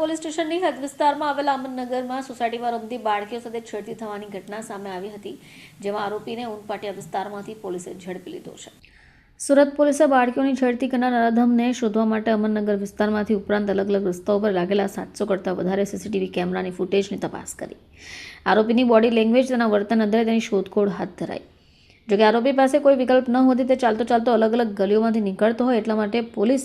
Police સ્ટેશનની હદ વિસ્તારમાં આવેલા અમનનગરમાં સોસાયટીમાં રમતી બાળકીઓ સાથે છેડતી થવાની ઘટના સામે આવી હતી, જેમાં આરોપીને ઉનપાટિયા વિસ્તારમાંથી પોલીસે ઝડપી લીધો છે. સુરત પોલીસે બાળકીઓની છેડતી કરનાર નરાધમને શોધવા માટે અમરનગર વિસ્તારમાંથી ઉપરાંત અલગ અલગ રસ્તાઓ પર લાગેલા સાતસો કરતાં વધારે સીસીટીવી કેમેરાની ફૂટેજની તપાસ કરી. આરોપીની બોડી લેંગ્વેજ તેના વર્તન આધારે તેની શોધખોળ હાથ ધરાઈ. જોકે આરોપી પાસે કોઈ વિકલ્પ ન હોતી, તે ચાલતો ચાલતો અલગ અલગ ગલીઓમાંથી નીકળતો હોય એટલા માટે પોલીસ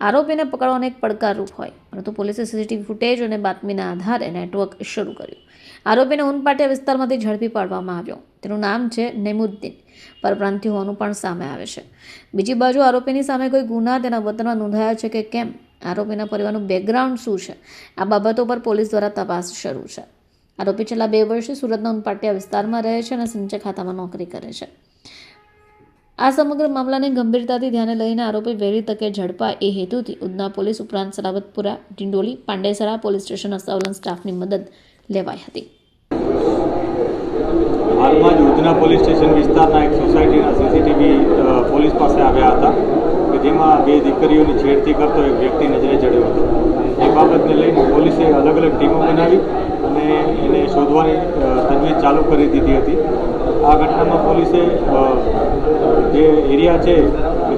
આરોપીને પકડવાનો એક પડકારરૂપ હોય. પરંતુ પોલીસે સીસીટીવી ફૂટેજ અને બાતમીના આધારે નેટવર્ક શરૂ કર્યું. આરોપીને ઉનપાટિયા વિસ્તારમાંથી ઝડપી પાડવામાં આવ્યો. તેનું નામ છે નેમુદ્દીન. પરપ્રાંતિ હોવાનું પણ સામે આવે છે. બીજી બાજુ આરોપીની સામે કોઈ ગુના તેના વતનમાં નોંધાયા છે કે કેમ? આરોપીના પરિવારનું બેકગ્રાઉન્ડ શું છે? આ બાબતો પર પોલીસ દ્વારા તપાસ શરૂ છે. આરોપી છેલ્લા બે વર્ષથી સુરતના ઉનપાટિયા વિસ્તારમાં રહે છે અને સંચય ખાતામાં નોકરી કરે છે. આ સમગ્ર મામલાને ગંભીરતાથી ધ્યાને લઈને આરોપી વહેલી તકે ઝડપા એ હેતુથી ઉધના પોલીસ ઉપરાંત સલાવતપુરા ડિંડોલી, પાંડેસરા પોલીસ સ્ટેશનના સર્વેલન્સ સ્ટાફની મદદ લેવાઈ હતી. હાલમાં જ ઉધના પોલીસ સ્ટેશન વિસ્તારના એક સોસાયટીના સીસીટીવી પોલીસ પાસે આવ્યા હતા કે જેમાં બે દીકરીઓની છેડતી કરતો એક વ્યક્તિ નજરે ચડ્યો હતો. એ બાબતને લઈને પોલીસે અલગ અલગ ટીમો બનાવી અને એને શોધવાની તજવીજ ચાલુ કરી દીધી હતી. આ ઘટનામાં પોલીસે જે એરિયા છે,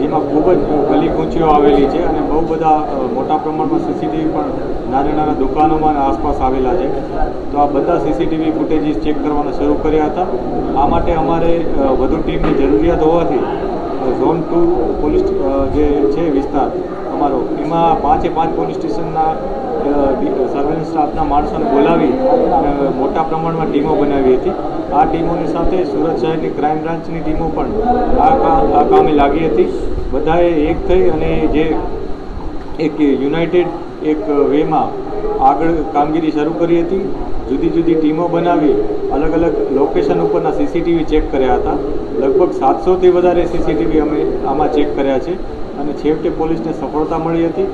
જેમાં ખૂબ જ ગલી આવેલી છે અને બહુ બધા મોટા પ્રમાણમાં સીસીટીવી પણ નાના નાના દુકાનોમાં આસપાસ આવેલા છે. તો આ બધા સીસીટીવી ફૂટેજીસ ચેક કરવાના શરૂ કર્યા હતા. આ માટે અમારે વધુ ટીમની જરૂરિયાત હોવાથી ઝોન ટુ પોલીસ જે છે વિસ્તાર, અમારો, એમાં પાંચે પાંચ પોલીસ સ્ટેશનના સ્ટાફના માણસોને બોલાવી મોટા પ્રમાણમાં ટીમો બનાવી હતી. આ ટીમોની સાથે સુરત શહેરની ક્રાઇમ બ્રાન્ચની ટીમો પણ આ કામે લાગી હતી. બધાએ એક થઈ અને જે એક યુનાઇટેડ એક વેમાં આગળ કામગીરી શરૂ કરી હતી. જુદી જુદી ટીમો બનાવી અલગ અલગ લોકેશન ઉપરના સીસીટીવી ચેક કર્યા હતા. લગભગ સાતસોથી વધારે સીસીટીવી અમે આમાં ચેક કર્યા છે અને છેવટે પોલીસને સફળતા મળી હતી.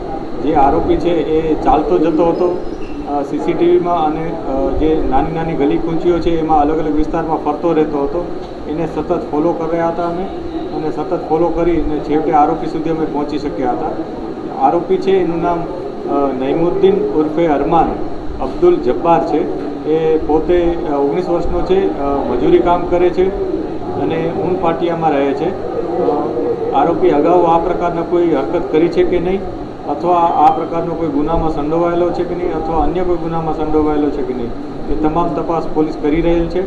જે આરોપી છે એ ચાલતો જતો હતો. સીસીટીવીમાં અને જે નાની નાની ગલી કૂંચીઓ છે એમાં અલગ અલગ વિસ્તારમાં ફરતો રહેતો હતો. એને સતત ફોલો કર્યા હતા અમે અને સતત ફોલો કરી અને છેવટે આરોપી સુધી અમે પહોંચી શક્યા હતા. આરોપી છે એનું નામ અ, નઈમુદ્દીન ઉર્ફે અરમાન અબ્દુલ જબ્બાર છે. એ પોતે ઓગણીસ વર્ષનો છે મજૂરી કામ કરે છે અને ઊન પાટિયામાં રહે છે. આરોપી અગાઉ આ પ્રકારના કોઈ હરકત કરી છે કે નહીં? અથવા આ પ્રકારનો કોઈ ગુનામાં સંડોવાયેલો છે કે નહીં, અથવા અન્ય કોઈ ગુનામાં સંડોવાયેલો છે કે નહીં, એ તમામ તપાસ પોલીસ કરી રહેલ છે.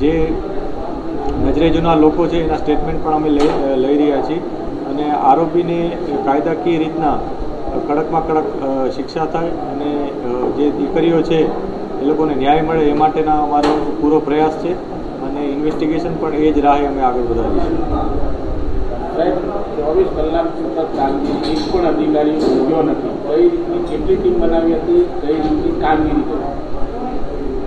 જે નજરે જૂના લોકો છે, એના સ્ટેટમેન્ટ પણ અમે લઈ લઈ રહ્યા છીએ. અને આરોપીને કાયદાકીય રીતના કડકમાં કડક શિક્ષા થાય અને જે દીકરીઓ છે, એ લોકોને ન્યાય મળે એ માટેના અમારો પૂરો પ્રયાસ છે. અને ઇન્વેસ્ટિગેશન પણ એ જ રાહે અમે આગળ વધારીશું. સાહેબ ચોવીસ કલાક સતત કામગીરી એક પણ અધિકારી ઉગ્યો નથી. કઈ રીતની કેટલી ટીમ બનાવી હતી કઈ રીતની કામગીરી કરી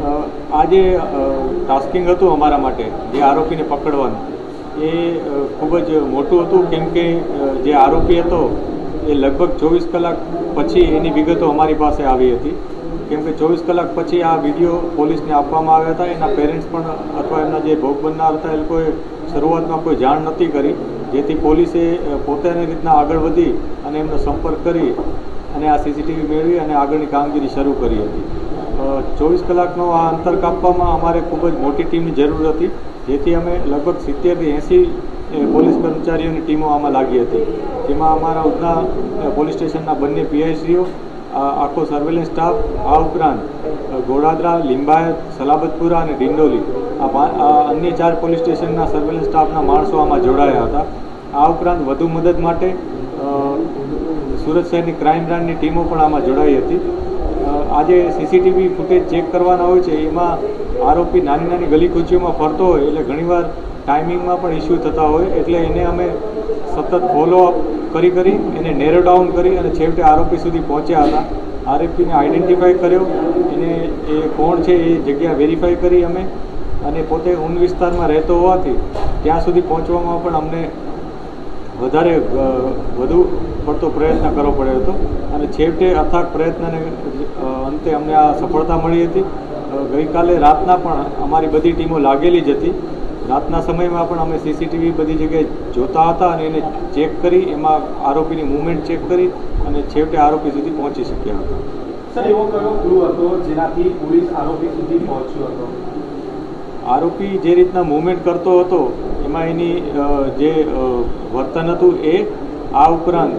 અ, આ જે અ, ટાસ્કિંગ હતું અમારા માટે જે આરોપીને પકડવાનું એ ખૂબ જ મોટું હતું કેમ કે જે આરોપી હતો એ લગભગ ચોવીસ કલાક પછી એની વિગતો અમારી પાસે આવી હતી. કેમ કે ચોવીસ કલાક પછી આ વીડિયો પોલીસને આપવામાં આવ્યા હતા એના પેરેન્ટ્સ પણ અથવા એમના જે ભોગ બનનાર હતા એ લોકોએ શરૂઆતમાં કોઈ જાણ નથી કરી. જેથી પોલીસે પોતાની રીતના આગળ વધી અને એમનો સંપર્ક કરી અને આ સીસીટીવી મેળવી અને આગળની કામગીરી શરૂ કરી હતી. ચોવીસ કલાકનો આ અંતર કાપવામાં અમારે ખૂબ જ મોટી ટીમની જરૂર હતી, જેથી અમે લગભગ સિત્તેરથી એંસી પોલીસ કર્મચારીઓની ટીમો આમાં લાગી હતી. જેમાં અમારા ઉધના પોલીસ સ્ટેશનના બંને પીઆઈસીઓ આખો સર્વેલન્સ સ્ટાફ આ ઉપરાંત ગોડાદરા, લિંબાયત, સલાબતપુરા અને ડિંડોલી આ અન્ય ચાર પોલીસ સ્ટેશનના સર્વેલન્સ સ્ટાફના માણસો આમાં જોડાયા હતા. આ ઉપરાંત વધુ મદદ માટે સુરત શહેરની ક્રાઇમ બ્રાન્ચની ટીમો પણ આમાં જોડાઈ હતી. આજે સીસીટીવી ફૂટેજ ચેક કરવાના હોય છે, એમાં આરોપી નાની નાની ગલી ફરતો હોય, એટલે ઘણીવાર ટાઈમિંગમાં પણ ઇસ્યુ થતા હોય, એટલે એને અમે સતત ફોલો અપ કરી કરી એને નેરો ડાઉન કરી અને છેવટે આરોપી સુધી પહોંચ્યા હતા. આરોપીને આઈડેન્ટિફાઈ કર્યો. એને એ કોણ છે એ જગ્યા વેરીફાઈ કરી અમે. અને પોતે ઊન વિસ્તારમાં રહેતો હોવાથી ત્યાં સુધી પહોંચવામાં પણ અમને વધારે વધુ પડતો પ્રયત્ન કરવો પડ્યો હતો. અને છેવટે અથાગ પ્રયત્નને અંતે અમને આ સફળતા મળી હતી. ગઈકાલે રાતના પણ અમારી બધી ટીમો લાગેલી જ હતી. રાતના સમયમાં પણ અમે સીસીટીવી બધી જગ્યાએ જોતા હતા અને એને ચેક કરી એમાં આરોપીની મૂવમેન્ટ ચેક કરી અને છેવટે આરોપી સુધી પહોંચી શક્યા હતા. સર એવો કયો ગુરુ હતો જેનાથી પોલીસ આરોપી સુધી પહોંચ્યો હતો? આરોપી જે રીતના મૂવમેન્ટ કરતો હતો એમાં એની જે વર્તન હતું એ આ ઉપરાંત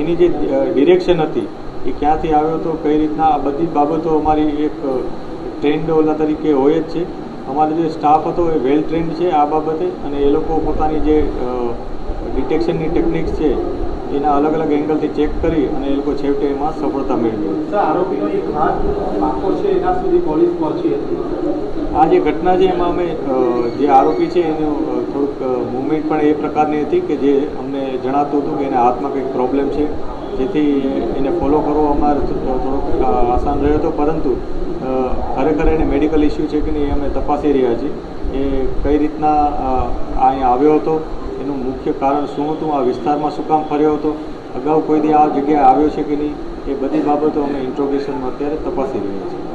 એની જે ડિરેક્શન હતી એ ક્યાંથી આવ્યો હતો કઈ રીતના આ બધી બાબતો અમારી એક ટ્રેન્ડ ઓલા તરીકે હોય જ છે. અમારો જે સ્ટાફ હતો એ વેલ ટ્રેન્ડ છે આ બાબતે અને એ લોકો પોતાની જે ડિટેક્શનની ટેકનિક્સ છે એના અલગ અલગ એંગલથી ચેક કરી અને એ લોકો છેવટે એમાં સફળતા મેળવી. આ જે ઘટના છે એમાં અમે જે આરોપી છે એનું થોડુંક મુવમેન્ટ પણ એ પ્રકારની હતી કે જે અમને જણાતું હતું કે એના હાથમાં કંઈક પ્રોબ્લેમ છે. જેથી એને ફોલો કરવો અમારે થોડોક આસાન રહ્યો હતો પરંતુ ખરેખર એને મેડિકલ ઇસ્યુ છે કે નહીં અમે તપાસી રહ્યા છીએ. એ કઈ રીતના અહીંયા આવ્યો હતો, એનું મુખ્ય કારણ શું હતું, આ વિસ્તારમાં શું કામ ફર્યો હતો, અગાઉ કોઈ દી આ જગ્યાએ આવ્યો છે કે નહીં, એ બધી બાબતો અમે ઇન્ટ્રોગેશનમાં અત્યારે તપાસી રહ્યા છીએ.